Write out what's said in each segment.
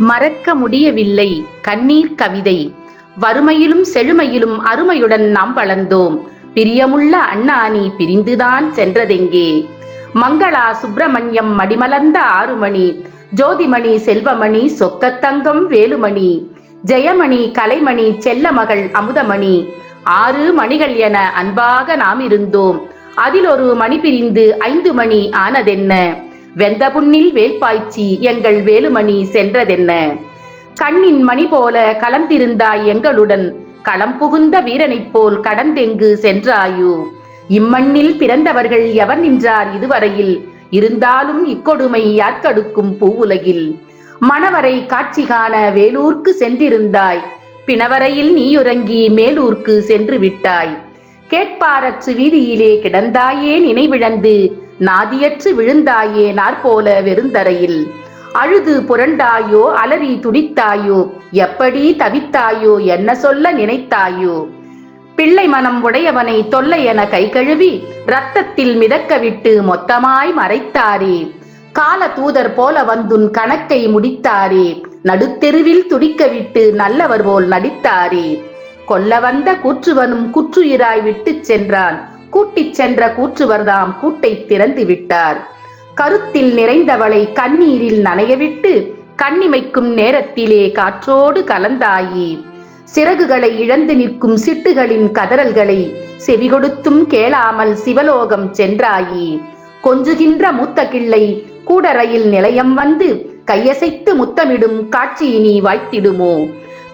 மறக்க முடியவில்லை கண்ணீர் கவிதை. வறுமையிலும் செழுமையிலும் அருமையுடன் நாம் வளர்ந்தோம். பிரியமுள்ள அண்ணா நீ பிரிந்துதான் சென்றதெங்கே? மங்களா சுப்பிரமணியம் மடிமலர்ந்த ஆறுமணி. ஜோதிமணி செல்வமணி சொக்கத்தங்கம் வேலுமணி. ஜெயமணி கலைமணி செல்லமகள் அமுதமணி. ஆறு மணிகள் என அன்பாக நாம் இருந்தோம் அதில் ஒரு மணி பிரிந்து ஐந்து மணி ஆனதென்ன? வெந்த புண்ணில் வேல்பாய்ச்சி எங்கள் வேலுமணி சென்றதென்ன? கண்ணின் மணி போல கலந்திருந்தாய் எங்களுடன் களம் புகுந்த வீரனைப் போல் கடந்தெங்கு சென்றாயோ? இம்மண்ணில் பிறந்தவர்கள் எவர் நின்றார் இதுவரையில்? இருந்தாலும் இக்கொடுமை யாற்கடுக்கும் பூவுலகில்? மணவரை காட்சி காண வேலூர்க்கு சென்றிருந்தாய் பிணவரையில் நீயுறங்கி மேலூர்க்கு சென்று விட்டாய் கேட்பாரற்று வீதியிலே கிடந்தாயே நினைவிழந்து நாதியற்று விழுந்தாயே நாற்போல வெறுந்தரையில். அழுது புரண்டாயோ அலறி துடித்தாயோ எப்படி தவித்தாயோ என்ன சொல்ல நினைத்தாயோ? பிள்ளை மனம் உடையவனை தொல்லை என கை கழுவி ரத்தத்தில் மிதக்க விட்டு மொத்தமாய் மறைத்தாரே. கால தூதர் போல வந்துன் கணக்கை முடித்தாரே. நடுத்தெருவில் துடிக்க விட்டு நல்லவர் போல் நடித்தாரே. கொல்ல வந்த கூற்றுவனும் குற்றுயிராய் விட்டுச் சென்றான். கூட்டிச் சென்ற கூற்றுவர்தாம் கூட்டை திறந்து விட்டார் கருத்தில் நிறைந்தவளை கண்ணீரில் நனையவிட்டு கண்ணிமைக்கும் நேரத்திலே காற்றோடு கலந்தாயே. சிறகுகளை இழந்து நிற்கும் சிட்டுகளின் கதறல்களை செவிகொடுத்தும் கேளாமல் சிவலோகம் சென்றாயே. கொஞ்சுகின்ற மூத்த கிள்ளை கூடரையில் நிலையம் வந்து கையசைத்து முத்தமிடும் காட்சியினி வாய்த்திடுமோ?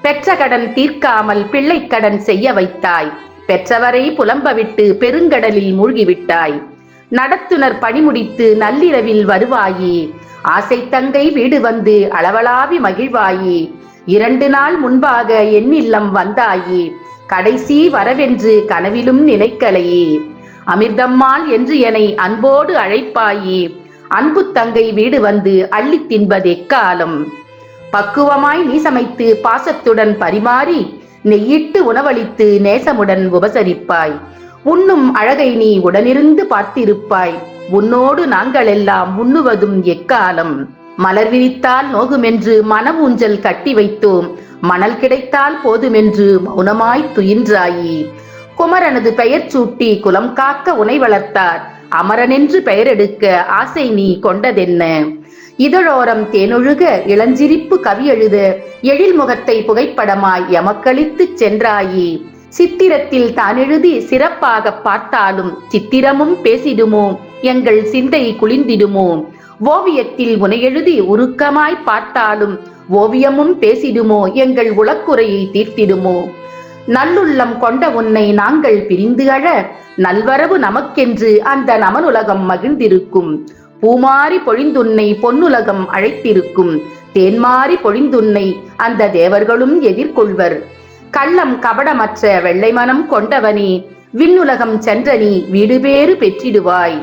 பெற்ற கடன் தீர்க்காமல் பிள்ளைக்கடன் செய்ய வைத்தாய். பெற்றவரை புலம்பவிட்டு பெருங்கடலில் மூழ்கிவிட்டாய். நடத்துனர் பணி முடித்து நள்ளிரவில் வருவாயே. ஆசை தங்கை வீடு வந்து அளவளாவி மகிழ்வாயே. இரண்டு நாள் முன்பாக என் இல்லம் வந்தாயே. கடைசி வரவென்று கனவிலும் நினைக்கலையே. அமிர்தம்மாள் என்று என்னை அன்போடு அழைப்பாயே. அன்பு தங்கை வீடு வந்து அள்ளித் தின்பது எக்காலம் பக்குவமாய் நீ சமைத்து பாசத்துடன் பரிமாறி நெய்யிட்டு உணவளித்து நேசமுடன் உபசரிப்பாய். உண்ணும் அழகை நீ உடனிருந்து பார்த்திருப்பாய். உன்னோடு நாங்கள் எல்லாம் உண்ணுவதும் எக்காலம். மலர் விரித்தால் நோகுமென்று மன ஊஞ்சல் கட்டி வைத்தோம். மணல் கிடைத்தால் போதுமென்று மௌனமாய் துயின்றாயி. குமரனது பெயர் சூட்டி குலம் காக்க உனை வளர்த்தார். அமரனென்று பெயரெடுக்க ஆசை நீ கொண்டதென்ன? இதழோரம் தேனொழுக இளஞ்சிரிப்பு கவி எழுத எழில் முகத்தை புகைப்படமாய் எமக்களித்து சென்றாயி. சித்திரத்தில் தான் எழுதி சிறப்பாக பார்த்தாலும் சித்திரமும் பேசிடுமோ? எங்கள் சிந்தை குளிர்ந்திடுமோ? ஓவியத்தில் உனையெழுதி உருக்கமாய் பார்த்தாலும் ஓவியமும் பேசிடுமோ? எங்கள் உளக்குறையை தீர்த்திடுமோ? நல்லுள்ளம் கொண்ட உன்னை நாங்கள் பிரிந்து அழ நல்வரவு நமக்கென்று அந்த நமனுலகம் மகிழ்ந்திருக்கும். பூமாரி பொழிந்துன்னை பொன்னுலகம் அழைத்திருக்கும். தேன்மாரி பொழிந்துன்னை அந்த தேவர்களும் எதிர்கொள்வர். கள்ளம் கபடமற்ற வெள்ளை மனம் கொண்டவனே விண்ணுலகம் சென்ற நீ வீடு பேறு பெற்றிடுவாய்.